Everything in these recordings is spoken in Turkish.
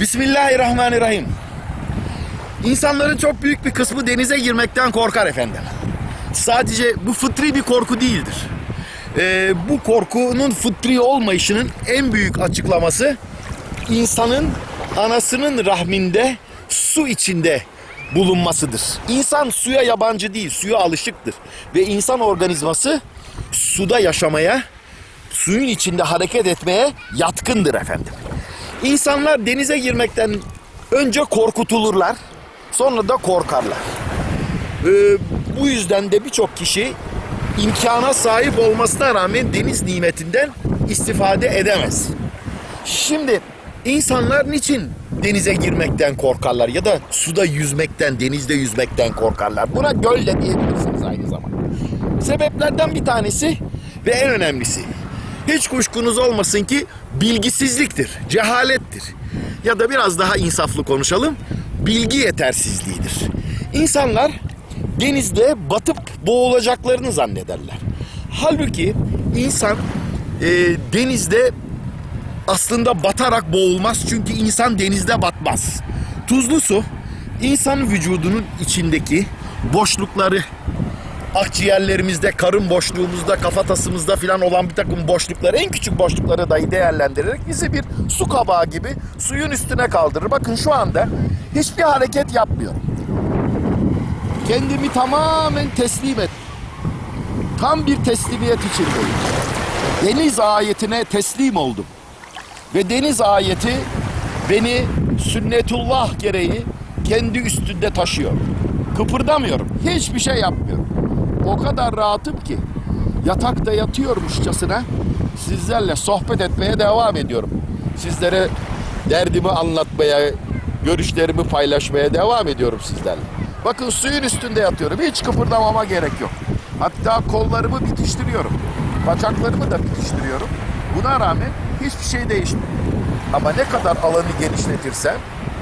Bismillahirrahmanirrahim. İnsanların çok büyük bir kısmı denize girmekten korkar efendim. Sadece bu fıtri bir korku değildir. Ee, bu korkunun fıtri olmayışının en büyük açıklaması insanın anasının rahminde su içinde bulunmasıdır. İnsan suya yabancı değil, suya alışıktır. Ve insan organizması suda yaşamaya, suyun içinde hareket etmeye yatkındır efendim. İnsanlar denize girmekten önce korkutulurlar, sonra da korkarlar. Ee, bu yüzden de birçok kişi imkana sahip olmasına rağmen deniz nimetinden istifade edemez. Şimdi insanlar niçin denize girmekten korkarlar ya da suda yüzmekten, denizde yüzmekten korkarlar? Buna göl de diyebilirsiniz aynı zamanda. Sebeplerden bir tanesi ve en önemlisi hiç kuşkunuz olmasın ki bilgisizliktir, cehalettir. Ya da biraz daha insaflı konuşalım, bilgi yetersizliğidir. İnsanlar denizde batıp boğulacaklarını zannederler. Halbuki insan e, denizde aslında batarak boğulmaz çünkü insan denizde batmaz. Tuzlu su insanın vücudunun içindeki boşlukları akciğerlerimizde, karın boşluğumuzda, kafatasımızda filan olan bir takım boşlukları, en küçük boşlukları dahi değerlendirerek bizi bir su kabağı gibi suyun üstüne kaldırır. Bakın şu anda hiçbir hareket yapmıyorum. Kendimi tamamen teslim et. Tam bir teslimiyet içindeyim. Deniz ayetine teslim oldum. Ve deniz ayeti beni sünnetullah gereği kendi üstünde taşıyor. Kıpırdamıyorum. Hiçbir şey yapmıyorum. O kadar rahatım ki yatakta yatıyormuşçasına sizlerle sohbet etmeye devam ediyorum. Sizlere derdimi anlatmaya, görüşlerimi paylaşmaya devam ediyorum sizlerle. Bakın suyun üstünde yatıyorum. Hiç kıpırdamama gerek yok. Hatta kollarımı bitiştiriyorum. Bacaklarımı da bitiştiriyorum. Buna rağmen hiçbir şey değişmiyor. Ama ne kadar alanı genişletirsem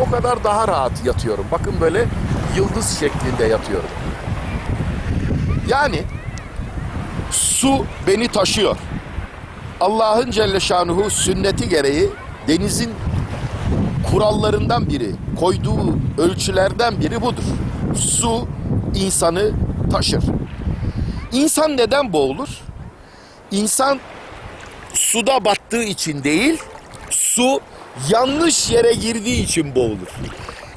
o kadar daha rahat yatıyorum. Bakın böyle yıldız şeklinde yatıyorum. Yani su beni taşıyor. Allah'ın Celle Şanuhu sünneti gereği denizin kurallarından biri, koyduğu ölçülerden biri budur. Su insanı taşır. İnsan neden boğulur? İnsan suda battığı için değil, su yanlış yere girdiği için boğulur.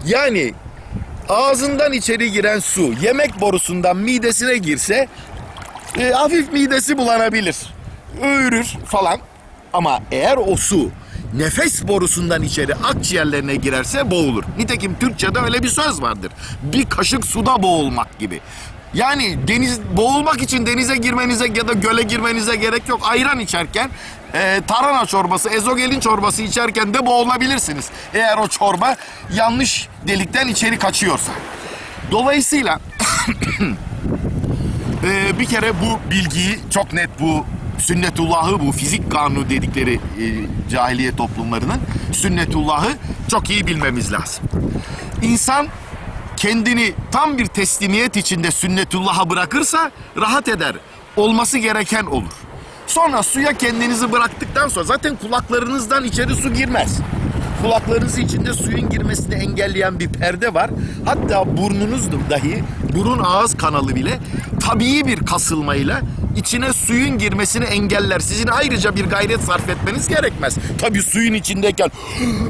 Yani ağzından içeri giren su yemek borusundan midesine girse e, hafif midesi bulanabilir. Öğürür falan. Ama eğer o su nefes borusundan içeri akciğerlerine girerse boğulur. Nitekim Türkçe'de öyle bir söz vardır. Bir kaşık suda boğulmak gibi. Yani deniz boğulmak için denize girmenize ya da göle girmenize gerek yok. Ayran içerken, e, tarhana çorbası, ezogelin çorbası içerken de boğulabilirsiniz. Eğer o çorba yanlış delikten içeri kaçıyorsa. Dolayısıyla e, bir kere bu bilgiyi çok net bu sünnetullahı bu fizik kanunu dedikleri e, cahiliye toplumlarının sünnetullahı çok iyi bilmemiz lazım. İnsan kendini tam bir teslimiyet içinde sünnetullah'a bırakırsa rahat eder. Olması gereken olur. Sonra suya kendinizi bıraktıktan sonra zaten kulaklarınızdan içeri su girmez. Kulaklarınız içinde suyun girmesini engelleyen bir perde var. Hatta burnunuz dahi, burun ağız kanalı bile tabii bir kasılmayla içine suyun girmesini engeller. Sizin ayrıca bir gayret sarf etmeniz gerekmez. Tabii suyun içindeyken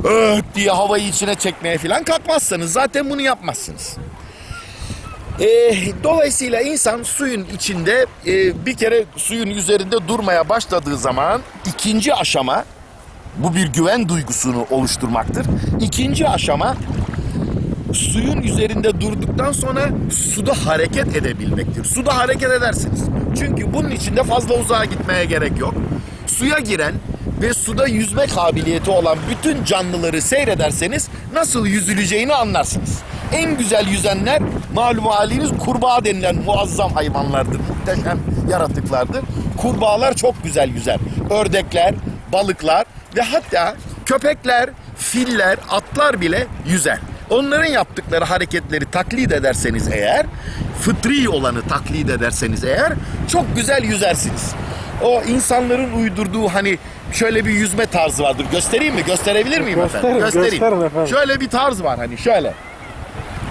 "Öh!" diye havayı içine çekmeye falan kalkmazsanız zaten bunu yapmazsınız. Ee, dolayısıyla insan suyun içinde e, bir kere suyun üzerinde durmaya başladığı zaman ikinci aşama bu bir güven duygusunu oluşturmaktır. İkinci aşama suyun üzerinde durduktan sonra suda hareket edebilmektir. Suda hareket edersiniz. Çünkü bunun içinde fazla uzağa gitmeye gerek yok. Suya giren ve suda yüzme kabiliyeti olan bütün canlıları seyrederseniz nasıl yüzüleceğini anlarsınız. En güzel yüzenler malum haliniz kurbağa denilen muazzam hayvanlardır. Muhteşem yaratıklardır. Kurbağalar çok güzel yüzer. Ördekler, balıklar ve hatta köpekler, filler, atlar bile yüzer. Onların yaptıkları hareketleri taklit ederseniz eğer, fıtri olanı taklit ederseniz eğer çok güzel yüzersiniz. O insanların uydurduğu hani şöyle bir yüzme tarzı vardır. Göstereyim mi? Gösterebilir miyim Gösterin, efendim? gösterin efendim. Şöyle bir tarz var hani şöyle.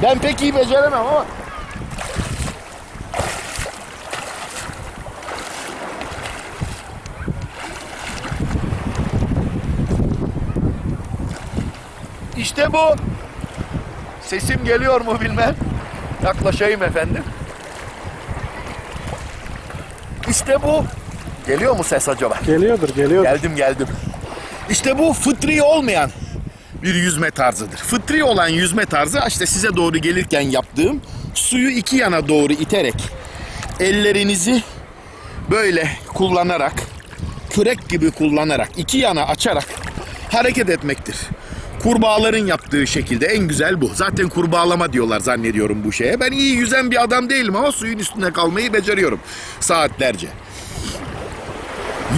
Ben pek iyi beceremem ama İşte bu. Sesim geliyor mu bilmem. Yaklaşayım efendim. İşte bu. Geliyor mu ses acaba? Geliyordur, geliyordur. Geldim geldim. İşte bu fıtri olmayan bir yüzme tarzıdır. Fıtri olan yüzme tarzı işte size doğru gelirken yaptığım suyu iki yana doğru iterek ellerinizi böyle kullanarak kürek gibi kullanarak iki yana açarak hareket etmektir. Kurbağaların yaptığı şekilde en güzel bu. Zaten kurbağalama diyorlar zannediyorum bu şeye. Ben iyi yüzen bir adam değilim ama suyun üstünde kalmayı beceriyorum saatlerce.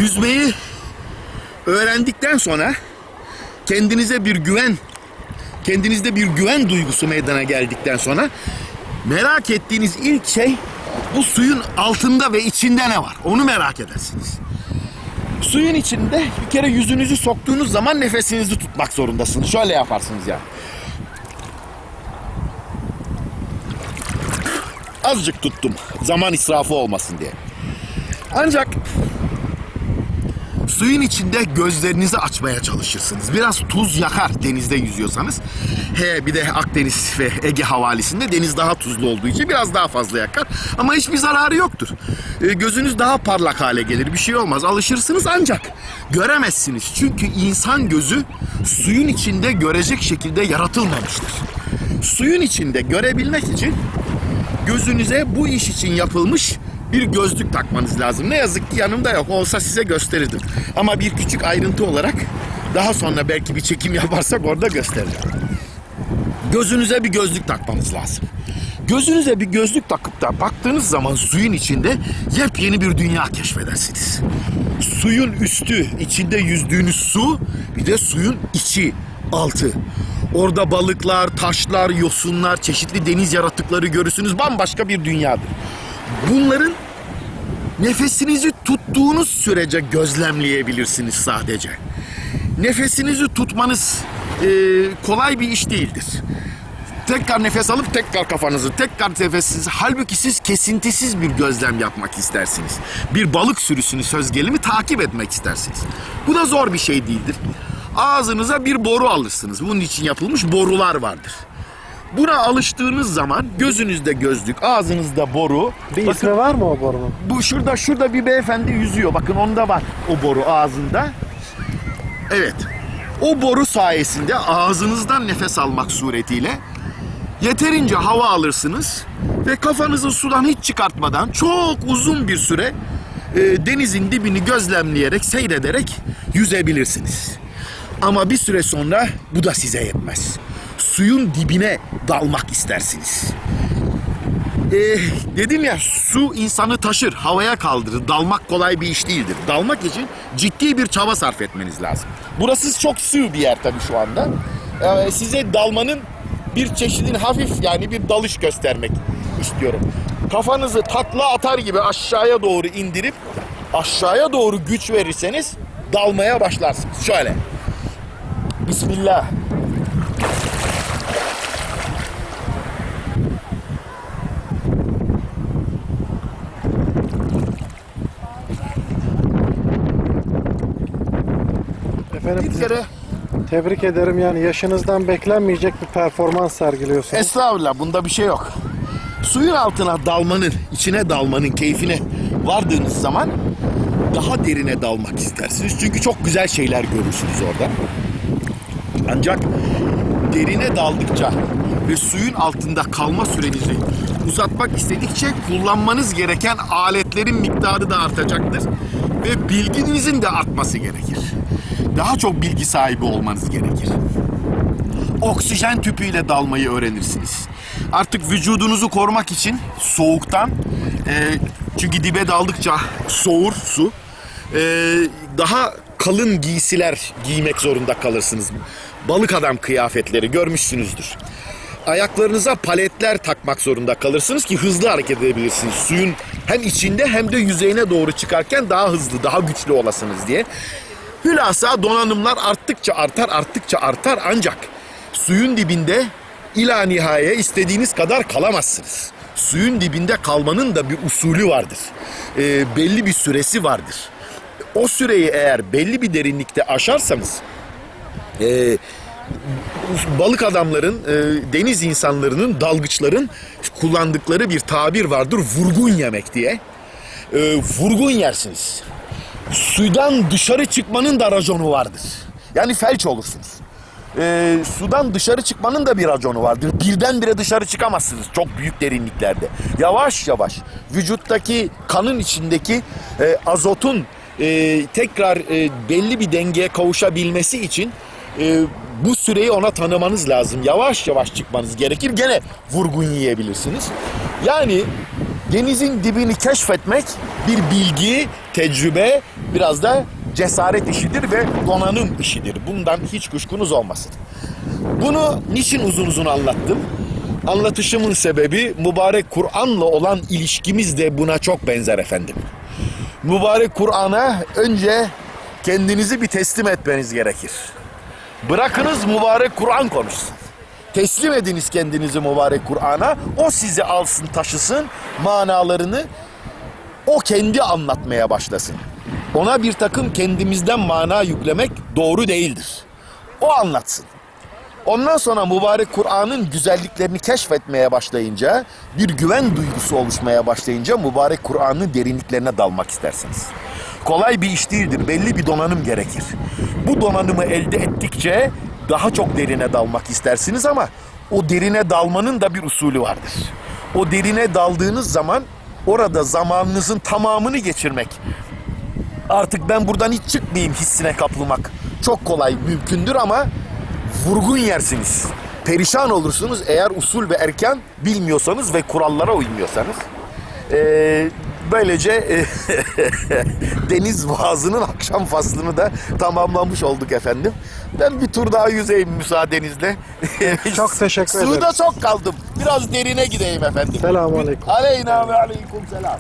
Yüzmeyi öğrendikten sonra kendinize bir güven, kendinizde bir güven duygusu meydana geldikten sonra merak ettiğiniz ilk şey bu suyun altında ve içinde ne var? Onu merak edersiniz. Suyun içinde bir kere yüzünüzü soktuğunuz zaman nefesinizi tutmak zorundasınız. Şöyle yaparsınız yani. Azıcık tuttum. Zaman israfı olmasın diye. Ancak Suyun içinde gözlerinizi açmaya çalışırsınız. Biraz tuz yakar denizde yüzüyorsanız. He bir de Akdeniz ve Ege havalisinde deniz daha tuzlu olduğu için biraz daha fazla yakar. Ama hiçbir zararı yoktur. E, gözünüz daha parlak hale gelir. Bir şey olmaz. Alışırsınız ancak göremezsiniz. Çünkü insan gözü suyun içinde görecek şekilde yaratılmamıştır. Suyun içinde görebilmek için gözünüze bu iş için yapılmış bir gözlük takmanız lazım. Ne yazık ki yanımda yok. Olsa size gösterirdim. Ama bir küçük ayrıntı olarak daha sonra belki bir çekim yaparsak orada göstereceğim. Gözünüze bir gözlük takmanız lazım. Gözünüze bir gözlük takıp da baktığınız zaman suyun içinde yepyeni bir dünya keşfedersiniz. Suyun üstü, içinde yüzdüğünüz su, bir de suyun içi, altı. Orada balıklar, taşlar, yosunlar, çeşitli deniz yaratıkları görürsünüz. Bambaşka bir dünyadır. Bunların nefesinizi tuttuğunuz sürece gözlemleyebilirsiniz sadece. Nefesinizi tutmanız e, kolay bir iş değildir. Tekrar nefes alıp tekrar kafanızı, tekrar nefessiz. Halbuki siz kesintisiz bir gözlem yapmak istersiniz. Bir balık sürüsünü söz gelimi takip etmek istersiniz. Bu da zor bir şey değildir. Ağzınıza bir boru alırsınız. Bunun için yapılmış borular vardır. Buna alıştığınız zaman gözünüzde gözlük, ağzınızda boru. Bir Bakın- ismi var mı o borunun? bu şurada şurada bir beyefendi yüzüyor. Bakın onda var o boru ağzında. Evet. O boru sayesinde ağzınızdan nefes almak suretiyle yeterince hava alırsınız ve kafanızı sudan hiç çıkartmadan çok uzun bir süre e, denizin dibini gözlemleyerek, seyrederek yüzebilirsiniz. Ama bir süre sonra bu da size yetmez. Suyun dibine dalmak istersiniz. Ee, dedim ya su insanı taşır, havaya kaldırır. Dalmak kolay bir iş değildir. Dalmak için ciddi bir çaba sarf etmeniz lazım. Burası çok sığ bir yer tabii şu anda. Ee, size dalmanın bir çeşidini hafif yani bir dalış göstermek istiyorum. Kafanızı takla atar gibi aşağıya doğru indirip aşağıya doğru güç verirseniz dalmaya başlarsınız. Şöyle. Bismillah. Efendim Bir kere tebrik ederim yani yaşınızdan beklenmeyecek bir performans sergiliyorsunuz. Estağfurullah bunda bir şey yok. Suyun altına dalmanın, içine dalmanın keyfine vardığınız zaman daha derine dalmak istersiniz. Çünkü çok güzel şeyler görürsünüz orada. Ancak derine daldıkça ve suyun altında kalma sürenizi uzatmak istedikçe kullanmanız gereken aletlerin miktarı da artacaktır. Ve bilginizin de artması gerekir. Daha çok bilgi sahibi olmanız gerekir oksijen tüpüyle dalmayı öğrenirsiniz. Artık vücudunuzu korumak için soğuktan e, çünkü dibe daldıkça soğur su e, daha kalın giysiler giymek zorunda kalırsınız. Balık adam kıyafetleri görmüşsünüzdür. Ayaklarınıza paletler takmak zorunda kalırsınız ki hızlı hareket edebilirsiniz. Suyun hem içinde hem de yüzeyine doğru çıkarken daha hızlı, daha güçlü olasınız diye. Hülasa donanımlar arttıkça artar arttıkça artar ancak suyun dibinde ila nihaye istediğiniz kadar kalamazsınız. Suyun dibinde kalmanın da bir usulü vardır. Ee, belli bir süresi vardır. O süreyi eğer belli bir derinlikte aşarsanız e, balık adamların, e, deniz insanlarının, dalgıçların kullandıkları bir tabir vardır. Vurgun yemek diye. E, vurgun yersiniz. Sudan dışarı çıkmanın da raconu vardır. Yani felç olursunuz. E, sudan dışarı çıkmanın da bir raconu vardır. Birdenbire dışarı çıkamazsınız çok büyük derinliklerde. Yavaş yavaş vücuttaki kanın içindeki e, azotun e, tekrar e, belli bir dengeye kavuşabilmesi için e, bu süreyi ona tanımanız lazım. Yavaş yavaş çıkmanız gerekir. Gene vurgun yiyebilirsiniz. Yani denizin dibini keşfetmek bir bilgi, tecrübe, biraz da cesaret işidir ve donanım işidir. Bundan hiç kuşkunuz olmasın. Bunu niçin uzun uzun anlattım? Anlatışımın sebebi mübarek Kur'an'la olan ilişkimiz de buna çok benzer efendim. Mübarek Kur'an'a önce kendinizi bir teslim etmeniz gerekir. Bırakınız mübarek Kur'an konuşsun. Teslim ediniz kendinizi mübarek Kur'an'a. O sizi alsın taşısın manalarını o kendi anlatmaya başlasın. Ona bir takım kendimizden mana yüklemek doğru değildir. O anlatsın. Ondan sonra mübarek Kur'an'ın güzelliklerini keşfetmeye başlayınca, bir güven duygusu oluşmaya başlayınca mübarek Kur'an'ın derinliklerine dalmak istersiniz. Kolay bir iş değildir, belli bir donanım gerekir. Bu donanımı elde ettikçe daha çok derine dalmak istersiniz ama o derine dalmanın da bir usulü vardır. O derine daldığınız zaman orada zamanınızın tamamını geçirmek, artık ben buradan hiç çıkmayayım hissine kapılmak çok kolay mümkündür ama vurgun yersiniz. Perişan olursunuz eğer usul ve erken bilmiyorsanız ve kurallara uymuyorsanız. Ee, böylece e, deniz vaazının akşam faslını da tamamlamış olduk efendim. Ben bir tur daha yüzeyim müsaadenizle. Çok teşekkür Suda ederiz. çok kaldım. Biraz derine gideyim efendim. Selamun aleyküm. Aleyna ve aleyküm selam.